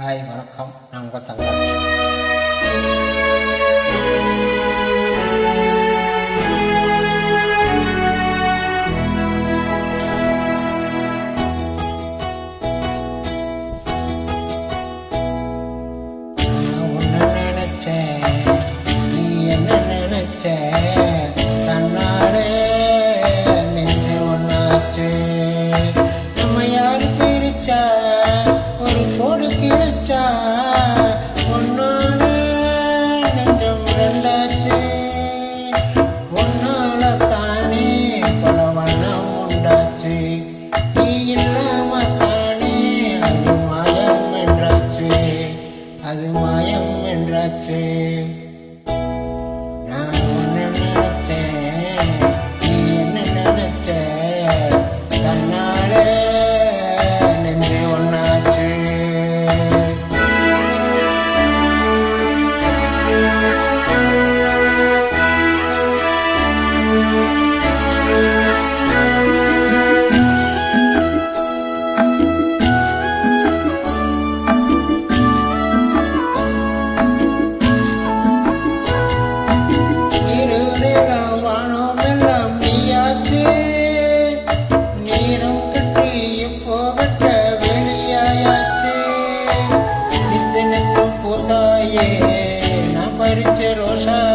Hi வணக்கம். நான் உங்கள் தங்கராஜ். na marcherosa.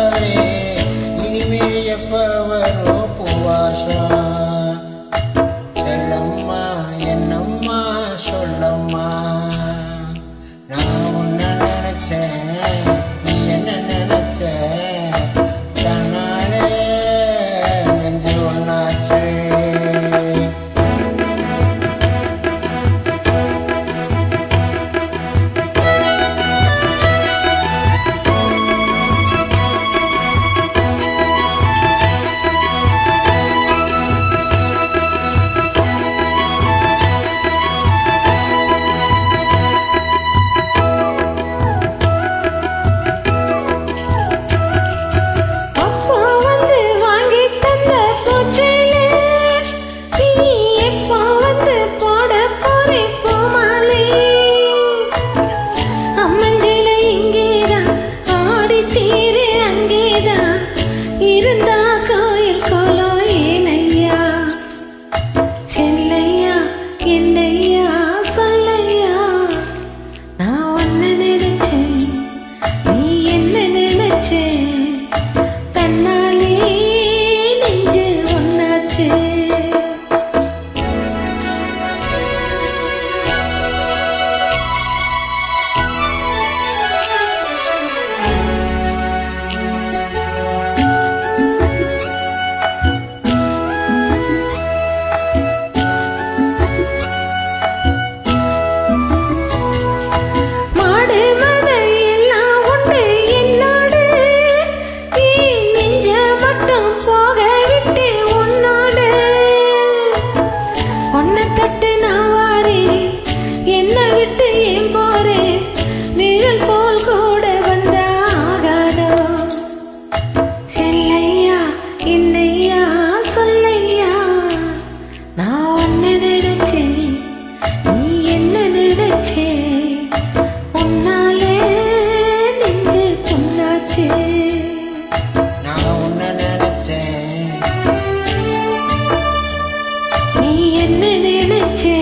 என்ன நினைச்சே?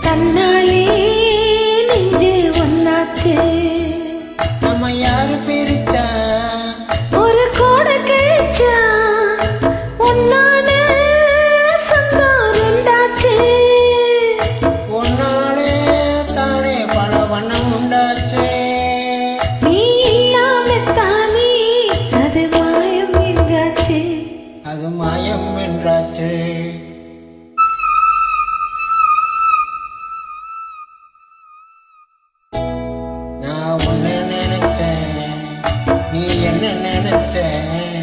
தன்னாலே நெஞ்சு ஒன்னாச்சு நம்ம யாரு பேருக்கு நான் ஒன்று நினைச்சேன் நீ என்ன நினைச்சேன்